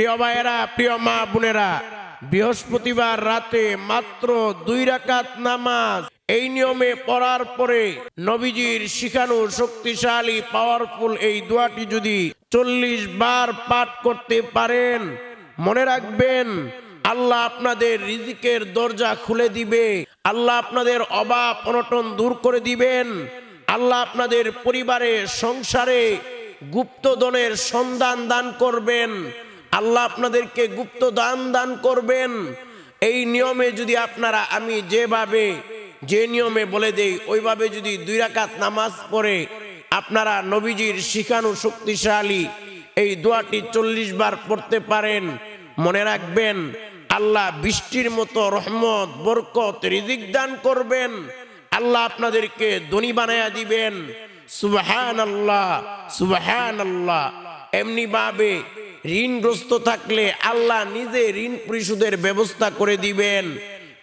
প্রিয় ভাইয়েরা, প্রিয় মা বোনেরা, বৃহস্পতিবার রাতে মাত্র দুই রাকাত নামাজ এই নিয়মে পড়ার পরে নবীজির শিখানো শক্তিশালী পাওয়ারফুল এই দোয়াটি যদি চল্লিশ বার পাঠ করতে পারেন, মনে রাখবেন, আল্লাহ আপনাদের রিজিকের দরজা খুলে দিবে, আল্লাহ আপনাদের অভাব অনটন দূর করে দিবেন, আল্লাহ আপনাদের পরিবারে, সংসারে গুপ্তধনের সন্ধান দান করবেন আল্লাহ আপনাদেরকে গুপ্ত দান দান করবেন। এই নিয়মে যদি আপনারা, আমি যেভাবে, যে নিয়মে বলে দেই, ওইভাবে যদি দুই রাকাত নামাজ পড়ে, আপনারা নবীজির শিখানো শক্তিশালী এই দোয়াটি চল্লিশ বার পড়তে পারেন। মনে রাখবেন, আল্লাহ বৃষ্টির মতো রহমত, বরকত, রিজিক দান করবেন। আল্লাহ আপনাদেরকে ধনী বানায়া দিবেন। সুবাহান আল্লাহ সুবাহান আল্লাহ এমনি ভাবে ঋণগ্রস্ত থাকলে আল্লাহ নিজে ঋণ পরিশোধের ব্যবস্থা করে দিবেন।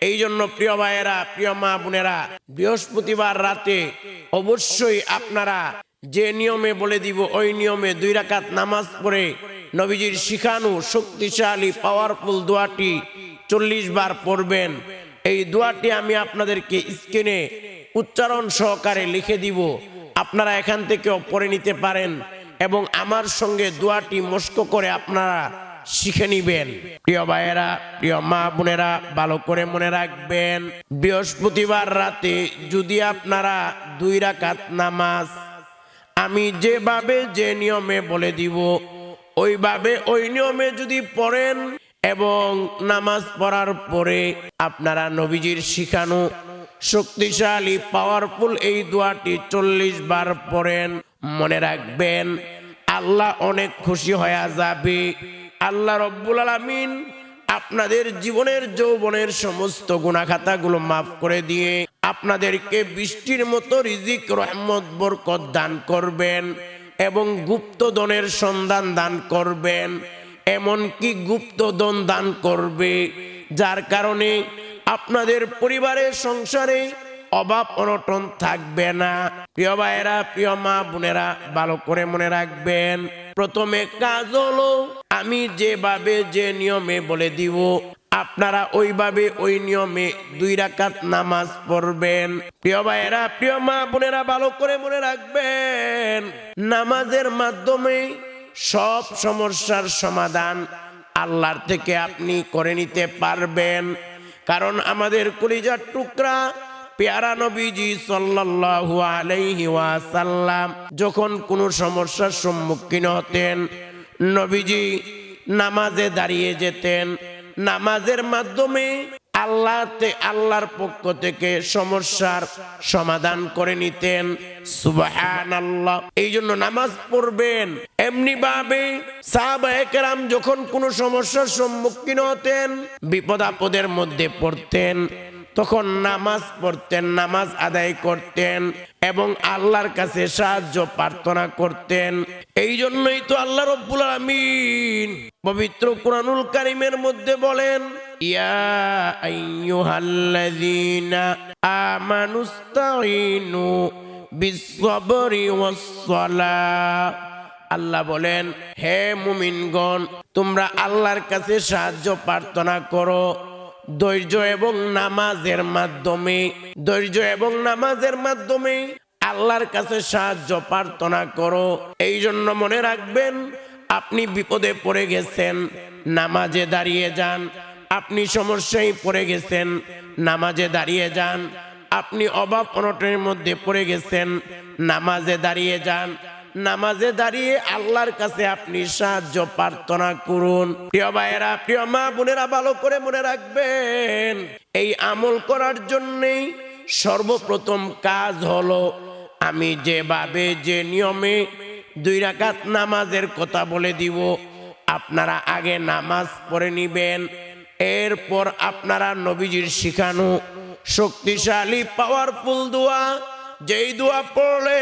এই জন্য প্রিয় ভাইয়েরা, প্রিয় মা বোনেরা, বৃহস্পতিবার রাতে অবশ্যই আপনারা যে নিয়মে বলে দিব, ওই নিয়মে দুই রাকাত নামাজ পড়ে নবীজির শিখানু শক্তিশালী পাওয়ারফুল দোয়াটি চল্লিশ বার পড়বেন। এই দোয়াটি আমি আপনাদেরকে স্ক্রিনে উচ্চারণ সহকারে লিখে দিব। আপনারা এখান থেকেও পড়ে নিতে পারেন। এবং আমার সঙ্গে দোয়াটি মস্ক করে আপনারা শিখে নিবেন। প্রিয় ভাইয়েরা, প্রিয় মা বোনেরা, ভালো করে মনে রাখবেন, বৃহস্পতিবার রাতে যদি আপনারা দুই রাকাত নামাজ আমি যেভাবে যে নিয়মে বলে দিব, ওইভাবে ওই নিয়মে যদি পড়েন এবং নামাজ পড়ার পরে আপনারা নবীজির শিখানো শক্তিশালী পাওয়ারফুল এই দোয়াটি চল্লিশ বার পড়েন মনে রাখবেন, আল্লাহ অনেক খুশি হয়ে যাবে। আল্লাহ রব্বুল আলামিন আপনাদের জীবনের যৌবনের সমস্ত গুণাখাতাগুলো মাফ করে দিয়ে আপনাদেরকে বৃষ্টির মতো রিজিক, রহমত, বরকত দান করবেন এবং গুপ্তধনের সন্ধান দান করবেন। এমনকি গুপ্তধন দান করবে, যার কারণে আপনাদের পরিবারের সংসারে অভাব অনটন থাকবে না। প্রিয় ভাইয়েরা, প্রিয় মা বোনেরা, ভালো করে মনে রাখবেন, প্রথমে কাজ হলো আমি যেভাবে যে নিয়মে বলে দিব, আপনারা ওইভাবে ওই নিয়মে দুই রাকাত নামাজ পড়বেন। প্রিয় ভাইয়েরা, প্রিয় মা বোনেরা, ভালো করে মনে রাখবেন, নামাজের মাধ্যমে সব সমস্যার সমাধান আল্লাহর থেকে আপনি করে নিতে পারবেন। কারণ আমাদের কলিজার টুকরা পেয়ারা নবীজি সাল্লাল্লাহু আলাইহি ওয়াসাল্লাম যখন কোনো সমস্যার সম্মুখীন হতেন, নবীজি নামাজে দাঁড়িয়ে যেতেন। নামাজের মাধ্যমে আল্লাহ আল্লাহর পক্ষ থেকে সমস্যার সমাধান করে নিতেন। সুবাহান আল্লাহ এই জন্য নামাজ পড়বেন। এমনি ভাবে সাহাবাহাম যখন কোনো সমস্যার সম্মুখীন হতেন, বিপদ আপদের মধ্যে পড়তেন। তখন নামাজ পড়তেন, নামাজ আদায় করতেন এবং আল্লাহর কাছে সাহায্য প্রার্থনা করতেন। এই জন্যই তো আল্লাহ রব্বুল আমিন পবিত্র কোরআনুল কারিমের মধ্যে বলেন, ইয়া আইয়ুহাল্লাযীনা আমানুস্তাঈনু বিসসবরি ওয়াস-সালাহ। আল্লাহ বলেন, হে মুমিনগণ, তোমরা আল্লাহর কাছে সাহায্য প্রার্থনা করো। ধৈর্য এবং নামাজের মাধ্যমে, ধৈর্য এবং নামাজের মাধ্যমে আল্লাহর কাছে সাহায্য প্রার্থনা করো। এই জন্য মনে রাখবেন, আপনি বিপদে পড়ে গেছেন, নামাজে দাঁড়িয়ে যান। আপনি সমস্যায় পড়ে গেছেন, নামাজে দাঁড়িয়ে যান। আপনি অভাব অনটনের মধ্যে পড়ে গেছেন, নামাজে দাঁড়িয়ে যান। নামাজে দাঁড়িয়ে আল্লাহর কাছে আপনি সাহায্য প্রার্থনা করুন। প্রিয় ভাইয়েরা, প্রিয় মা বোনেরা, ভালো করে মনে রাখবেন, এই আমল করার জন্যেই সর্বপ্রথম কাজ হলো, আমি যেভাবে, যে নিয়মে দুই রাকাত নামাজের কথা বলে দিব, আপনারা আগে নামাজ পড়ে নিবেন, এরপর আপনারা নবীজির শিখানো শক্তিশালী পাওয়ারফুল দোয়া যেই দোয়া পড়লে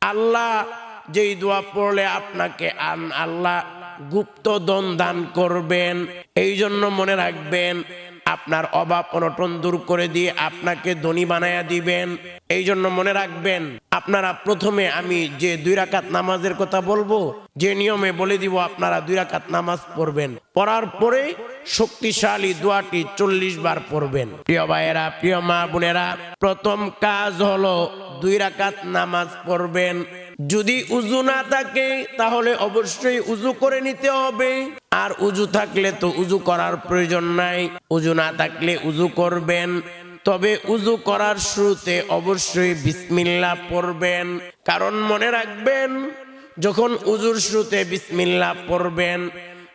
আল্লাহ, যেই দোয়া পড়লে আপনাকে আন আল্লাহ গুপ্ত দন দান করবেন এই জন্য মনে রাখবেন আপনার অভাব অনটন দূর করে দিয়ে আপনাকে ধনী বানায়া দিবেন। এই জন্য মনে রাখবেন, আপনারা প্রথমে আমি যে দুই রাকাত নামাজের কথা বলব, যে নিয়মে বলে দিব আপনারা দুই রাকাত নামাজ পড়বেন। পড়ার পরে শক্তিশালী দোয়াটি চল্লিশ বার পড়বেন। প্রিয় ভাইয়েরা, প্রিয় মা বোনেরা, প্রথম কাজ হলো দুই রাকাত নামাজ পড়বেন। যদি উজু না থাকে, তাহলে অবশ্যই উজু করে নিতে হবে। আর উজু থাকলে তো উজু করার প্রয়োজন নাই। উজু না থাকলে উজু করবেন। তবে উজু করার শুরুতে অবশ্যই বিসমিল্লা পড়বেন। কারণ মনে রাখবেন, যখন উজুর শুরুতে বিসমিল্লা পড়বেন,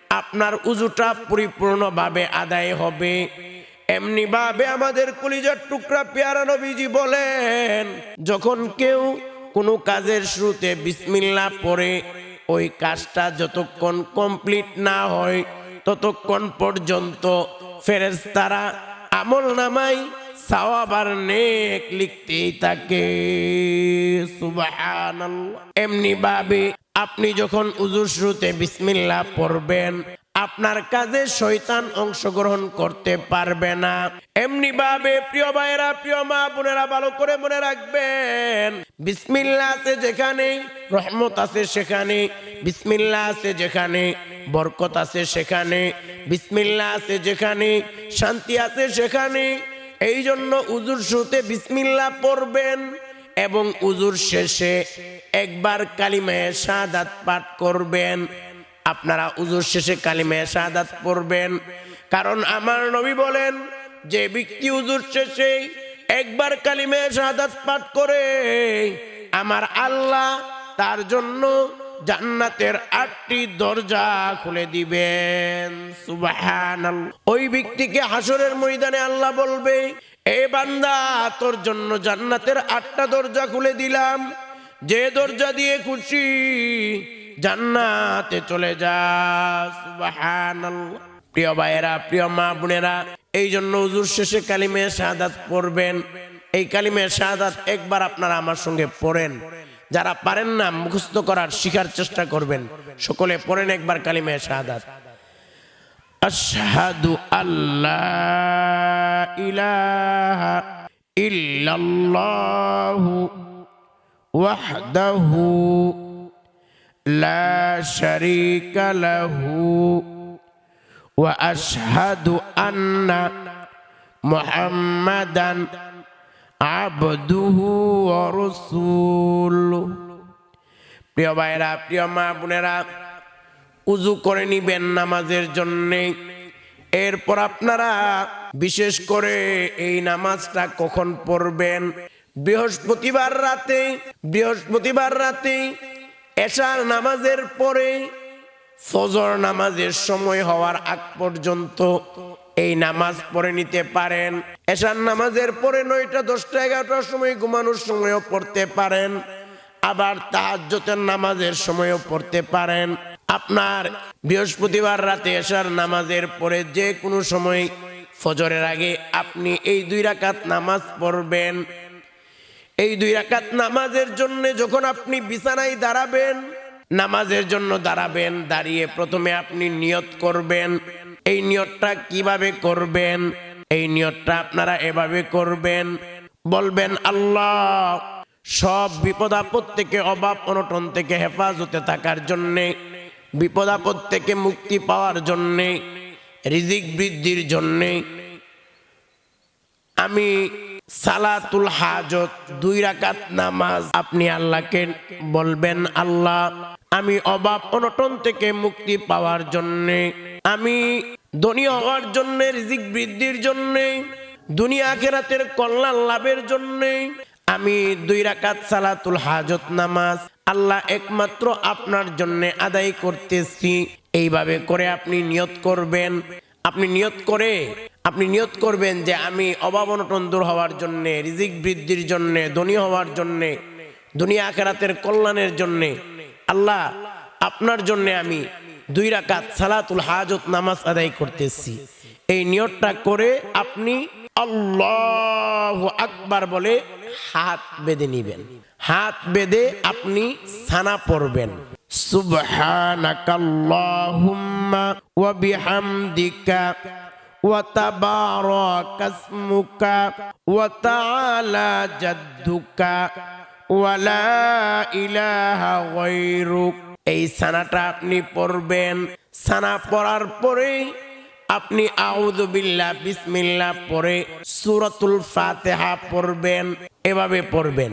আপনার উজুটা পরিপূর্ণভাবে আদায় হবে। এমনি ভাবে আমাদের কলিজার টুকরা পেয়ারা নবীজি বলেন, যখন কেউ কোনো কাজের শুরুতে বিসমিল্লা পড়ে, ওই কাজটা যতক্ষণ কমপ্লিট না হয়, ততক্ষণ পর্যন্ত ফেরেশতারা আমল নামাই সাওয়াবার নেক লিখতেই থাকে। এমনি ভাবে আপনি যখন উজুর শুরুতে বিসমিল্লাহ পড়বেন আপনার কাজে শয়তান অংশগ্রহণ করতে পারবে না। এমনি ভাবে প্রিয় ভাইয়েরা, প্রিয় মা বোনেরা, ভালো করে মনে রাখবেন। বিসমিল্লাহ আছে যেখানে রহমত আছে সেখানে বিসমিল্লাহ আছে যেখানে বরকত আছে সেখানে বিসমিল্লাহ আছে যেখানে শান্তি আছে সেখানে এই জন্য উজুর শুরুতে বিসমিল্লাহ পড়বেন এবং উজুর শেষে একবার কালিমায় শাহাদাত পাঠ করবেন। আপনারা উজুর শেষে কালিমায় শাহাদাত পড়বেন। কারণ আমার নবী বলেন, যে ব্যক্তি উজুর শেষে একবার কালিমায় শাহাদাত পাঠ করে, আমার আল্লাহ তার জন্য জান্নাতের আটটি দরজা খুলে দিবেন। ওই ব্যক্তিকে হাসরের ময়দানে আল্লাহ বলবে, এ বান্দা, তোর জন্য জান্নাতের আটটা দরজা খুলে দিলাম। যে দরজা দিয়ে খুশি জান্নাতে চলে যা প্রিয় ভাইয়েরা, প্রিয় মা বোনেরা, এই জন্য হুজুর শেষে কালিমে শাহাদাত পড়বেন। এই কালিমে শাহাদাত একবার আপনারা আমার সঙ্গে পড়েন। যারা পারেন না, মুখস্থ করার শিখার চেষ্টা করবেন। সকলে পড়েন একবার কালিমে শাহাদাত। আশহাদু আল্লাহ ইলাহা ইল্লাল্লাহু ওয়াহদাহু লাহু ওয়া আশহাদু আন্না মুহাম্মাদান আবদুহু ওয়া রাসূলুহু প্রিয় ভাইরা প্রিয় মা বোনেরা, উজু করে নিবেন নামাজের জন্যে। এরপর আপনারা বিশেষ করে এই নামাজটা কখন পড়বেন? বৃহস্পতিবার রাতে বৃহস্পতিবার রাতে এশার নামাজের পরে ফজর নামাজের সময় হওয়ার আগ পর্যন্ত এই নামাজ পড়ে নিতে পারেন। এশার নামাজের পরে নয়টা, দশটা, এগারোটার সময় ঘুমানোর সময়ও পড়তে পারেন। আবার তাহাজ্জতের নামাজের সময়ও পড়তে পারেন। আপনার বৃহস্পতিবার রাতে এশার নামাজের পরে যে কোনো সময় ফজরের আগে আপনি এই দুই রাকাত নামাজ পড়বেন। এই দুই রাকাত নামাজের জন্য যখন আপনি বিছানায় দাঁড়াবেন, নামাজের জন্য দাঁড়াবেন, দাঁড়িয়ে প্রথমে আপনি নিয়ত করবেন। এই নিয়তটা কীভাবে করবেন? এই নিয়তটা আপনারা এভাবে করবেন। বলবেন, আল্লাহ, সব বিপদ আপদ থেকে, অভাব অনটন থেকে হেফাজতে থাকার জন্যে, বিপদ আপদ থেকে মুক্তি পাওয়ার জন্যে, রিজিক বৃদ্ধির জন্যে, আমি সালাতুল হাজত, দুই রাকাত নামাজ। আপনি আল্লাহকে বলবেন, আল্লাহ, আমি অভাব অনটন থেকে মুক্তি পাওয়ার জন্যে, আমি ধনী হওয়ার জন্য, রিজিক বৃদ্ধির জন্যে, দুনিয়া আখেরাতের কল্যাণ লাভের জন্যে, আমি দুই রাকাত সালাতুল হাজত নামাজ আল্লাহ একমাত্র আপনার জন্য আদায় করতেছি। এইভাবে করে আপনি নিয়ত করবেন। আপনি নিয়ত করে, আপনি নিয়ত করবেন যে আমি অভাব অনটন দূর হওয়ার জন্যে, রিজিক বৃদ্ধির জন্যে, ধনী হওয়ার জন্যে, দুনিয়া আখেরাতের কল্যাণের জন্যে, আল্লাহ আপনার জন্যে আমি দুই রাকাত সালাতুল হাজত নামাজ আদায় করতেছি। এই নিয়তটা করে আপনি আল্লাহ আকবার বলে হাত বেঁধে নিবেন। হাত বেঁধে আপনি সানা পড়বেন। সুবহানাকাল্লাহুম্মা ওয়া বিহামদিকা وتبارك اسمك وتعالى جدك ولا إله غيرك এই সানাটা আপনি পড়বেন সানা পড়ার পরে আপনি আউযুবিল্লাহ বিসমিল্লাহ পড়ে সূরাতুল ফাতিহা পড়বেন এভাবে পড়বেন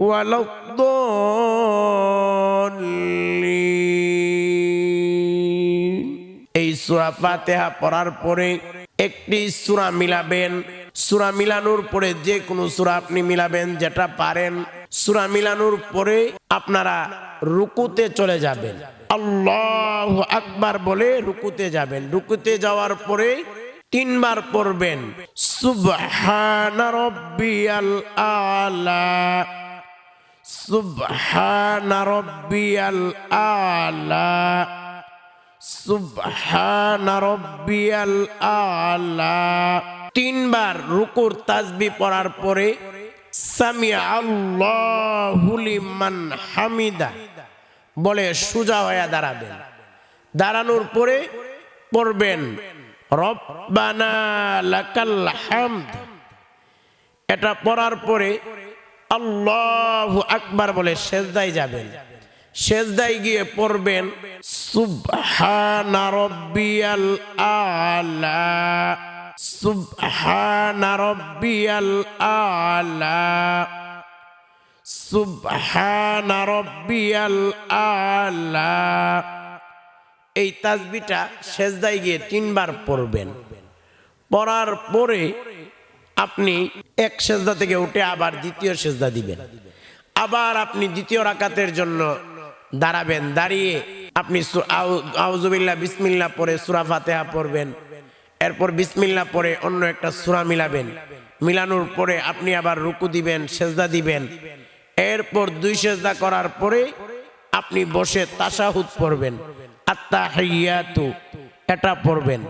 ولا الضالين এই সূরা ফাতিহা পড়ার পরে একটি সূরা মিলাবেন সূরা মিলানোর পরে যে কোনো সূরা আপনি মিলাবেন যেটা পারেন সূরা মিলানোর পরে আপনারা রুকুতে চলে যাবেন আল্লাহু আকবার বলে রুকুতে যাবেন রুকুতে যাওয়ার পরে তিনবার পড়বেন সুবহান রব্বিয়াল আলা সুবহান রব্বিয়াল আলা, সুবহান রব্বিয়াল আলা। তিনবার রুকুর তাসবি পড়ার পরে সামি আল্লাহু লিমান হামিদা, বলে সোজা হয়ে দাঁড়াবেন। দাঁড়ানোর পরে পড়বেন, রব্বানা লাকাল হামদ। এটা পড়ার পরে আল্লাহু আকবার বলে সেজদায় যাবেন। সেজদায় গিয়ে পড়বেন, সুবহানা রব্বিয়াল আলা, সুবহানা রব্বিয়াল আলা, সুবহানা রব্বিয়াল আলা। এই তাসবিটা সেজদায় গিয়ে তিনবার পড়বেন। পড়ার পরে আপনি এক সেজদা থেকে উঠে আবার দ্বিতীয় সেজদা দিবেন। আবার আপনি দ্বিতীয় রাকাতের জন্য দাঁড়াবেন, দাঁড়িয়ে আপনি সু- আউ- আউজুবিল্লাহ বিসমিল্লাহ পরে সুরা ফাতেহা পড়বেন। এরপর বিসমিল্লাহ পরে অন্য একটা সুরা মিলাবেন। মিলানোর পরে আপনি আবার রুকু দিবেন, সেজদা দিবেন। এরপর দুই সেজদা করার পরে আপনি বসে তাসাহুদ পড়বেন। আত্মাহিয়াতু এটা পড়বেন।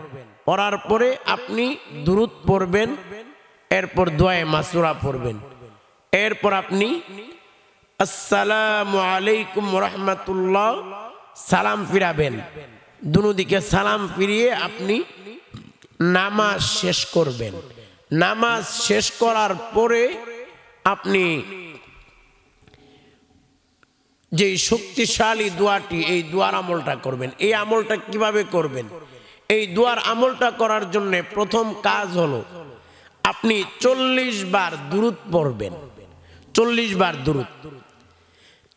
পড়ার পরে আপনি দুরুদ পড়বেন। এরপর দোয়ায়ে মাসুরা পড়বেন। এরপর আপনি, আসসালামু আলাইকুম রহমতুল্লাহ সালাম ফিরাবেন। দুনো দিকে সালাম ফিরিয়ে আপনি নামাজ শেষ করবেন। নামাজ শেষ করার পরে আপনি যে শক্তিশালী দোয়াটি, এই দোয়ার আমলটা করবেন। এই আমলটা কীভাবে করবেন? এই দোয়ার আমলটা করার জন্য প্রথম কাজ হলো আপনি চল্লিশ বার দূরত পড়বেন। চল্লিশ বার দূরত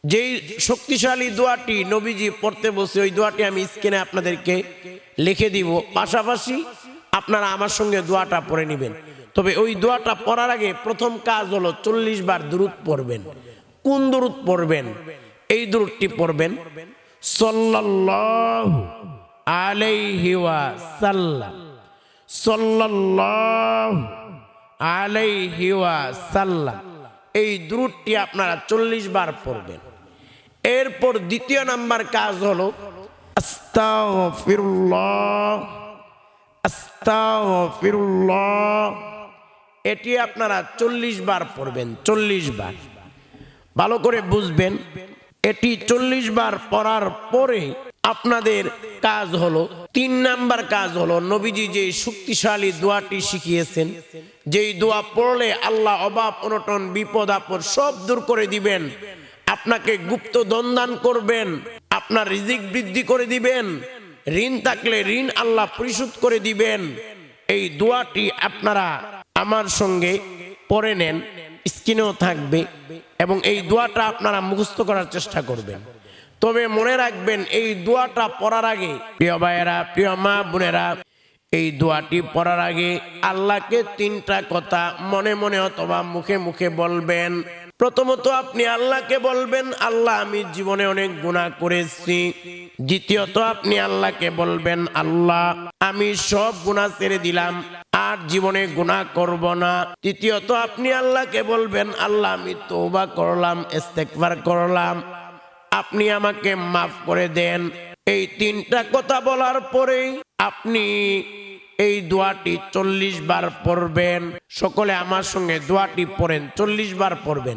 যেই শক্তিশালী দোয়াটি নবীজি পড়তে বসে, ওই দোয়াটি আমি স্ক্রিনে আপনাদেরকে লিখে দিব। পাশাপাশি আপনারা আমার সঙ্গে দোয়াটা পড়ে নেবেন। তবে ওই দোয়াটা পড়ার আগে প্রথম কাজ হলো চল্লিশ বার দূরত পড়বেন। কোন দূরত পড়বেন? এই দূরটি পড়বেন, সাল্লাল্লাহু আলাইহি ওয়াসাল্লাম। সাল্লাল্লাহু আলাইহি ওয়াসাল্লাম এই দূরটি আপনারা চল্লিশ বার পড়বেন। এরপর দ্বিতীয় নাম্বার কাজ হলো এটি আপনারা চল্লিশ বার পড়বেন, চল্লিশ বার। ভালো করে বুঝবেন, এটি চল্লিশ বার পড়ার পরে আপনাদের কাজ হলো, তিন নাম্বার কাজ হলো, নবীজি যে শক্তিশালী দোয়াটি শিখিয়েছেন, যেই দোয়া পড়লে আল্লাহ অভাব অনটন, বিপদ, আপদ সব দূর করে দিবেন। আপনাকে গুপ্ত দন্দান করবেন, আপনার রিজিক বৃদ্ধি করে দিবেন, ঋণ থাকলে ঋণ আল্লাহ পরিশোধ করে দিবেন। এই দোয়াটি আপনারা আমার সঙ্গে পড়ে নেন, স্ক্রিনেও থাকবে, এবং এই দোয়াটা আপনারা মুখস্থ করার চেষ্টা করবেন। তবে মনে রাখবেন, এই দোয়াটা পড়ার আগে, প্রিয় ভাইয়েরা, প্রিয় মা বোনেরা, এই দোয়াটি পড়ার আগে আল্লাহকে তিনটা কথা মনে মনে অথবা মুখে মুখে বলবেন। প্রথমত আপনি আল্লাহকে বলবেন, আল্লাহ, আমি জীবনে অনেক গুণা করেছি। দ্বিতীয়ত আপনি আল্লাহকে বলবেন, আল্লাহ, আমি সব গুণা ছেড়ে দিলাম, আর জীবনে গুণা করব না। তৃতীয়ত আপনি আল্লাহকে বলবেন, আল্লাহ, আমি তৌবা করলাম ইস্তেকবার করলাম আপনি আমাকে মাফ করে দেন। এই তিনটা কথা বলার পরেই আপনি এই দোয়াটি চল্লিশ বার পড়বেন। সকলে আমার সঙ্গে দোয়াটি পড়েন, চল্লিশ বার পড়বেন।